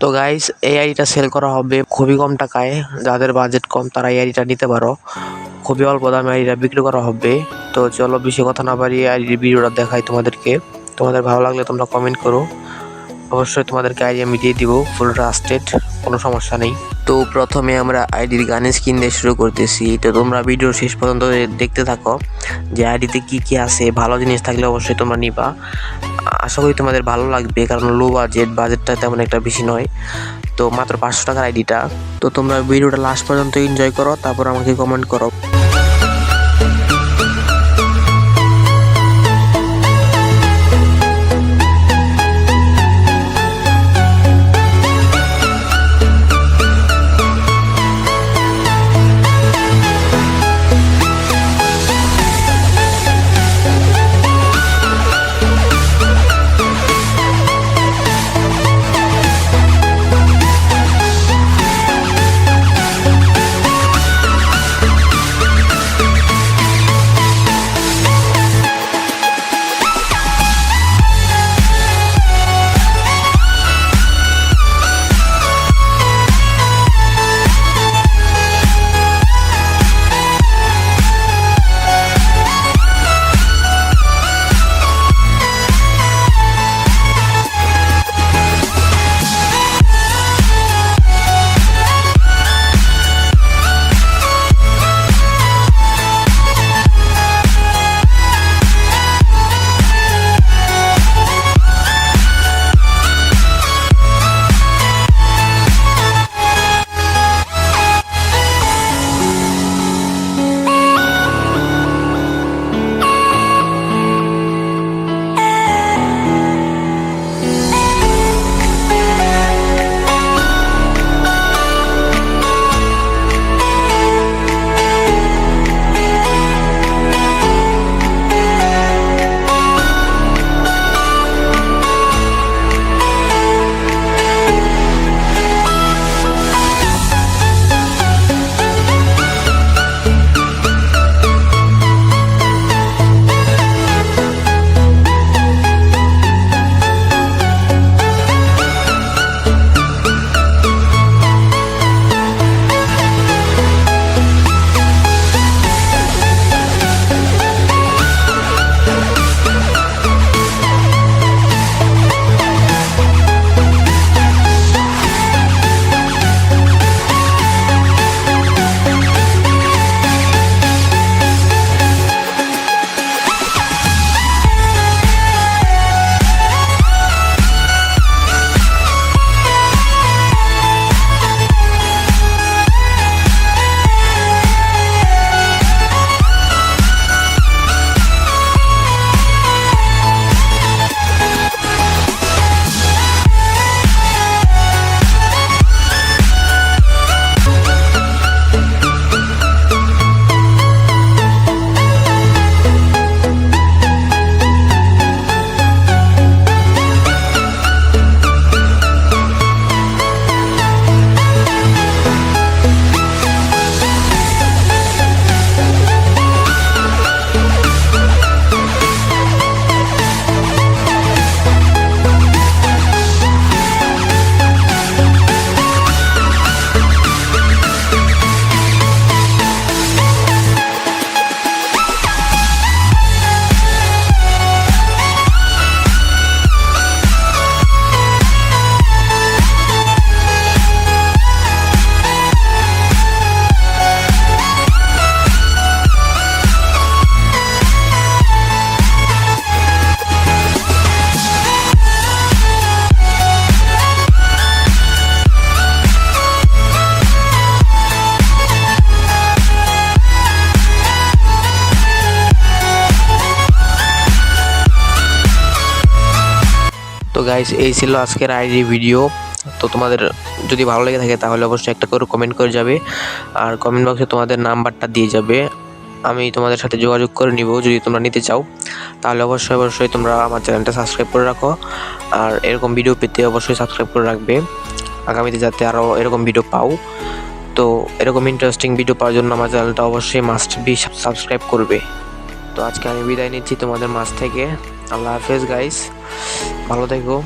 তো গাইস এই আইডিটা সেল করা হবে খুবই কম টাকায়। যাদের বাজেট কম, তারা এই আইডিটা নিতে পারো। খুবই অল্প দামে আইডিটা বিক্রি করা হবে। তো চলো বেশি কথা না বাড়িয়ে আইডির ভিডিওটা দেখাই তোমাদেরকে। তোমাদের ভালো লাগলে তোমরা কমেন্ট করো। অবশ্যই তোমাদেরকে আইডি আমি দিয়ে দিব ফুল ট্রাস্টেড কোনো সমস্যা নেই। তো প্রথমে আমরা আইডির গানের স্ক্রিন দিয়ে শুরু করতেছি। তো তোমরা ভিডিও শেষ পর্যন্ত দেখতে থাকো যে আইডিতে কি কি আছে, ভালো জিনিস থাকলে অবশ্যই তোমরা নিবা। আশা করি তোমাদের ভালো লাগবে, কারণ লো বাজেট বাজেটটা তেমন একটা বেশি নয়। তো মাত্র পাঁচশো টাকার আইডিটা। তো তোমরা ভিডিওটা লাস্ট পর্যন্ত এনজয় করো, তারপর আমাকে কমেন্ট করো। তো গাইস এই ছিল আজকের আইডি ভিডিও তো তোমাদের যদি ভালো লেগে থাকে, তাহলে অবশ্যই একটা করে কমেন্ট করে যাবে। আর কমেন্ট বক্সে তোমাদের নাম্বারটা দিয়ে যাবে। আমি তোমাদের সাথে যোগাযোগ করে নিব, যদি তোমরা নিতে চাও। তাহলে অবশ্যই অবশ্যই তোমরা আমার চ্যানেলটা সাবস্ক্রাইব করে রাখো। আর এরকম ভিডিও পেতে অবশ্যই সাবস্ক্রাইব করে রাখবে। আগামীতে যাতে আরও এরকম ভিডিও পাও। তো এরকম ইন্টারেস্টিং ভিডিও পাওয়ার জন্য আমার চ্যানেলটা অবশ্যই মাস্ট বি সাবস্ক্রাইব করবে। তো আজকে আমি বিদায় নিচ্ছি তোমাদের মাছ থেকে। আল্লাহ হাফেজ গাইস ভালো থেকো।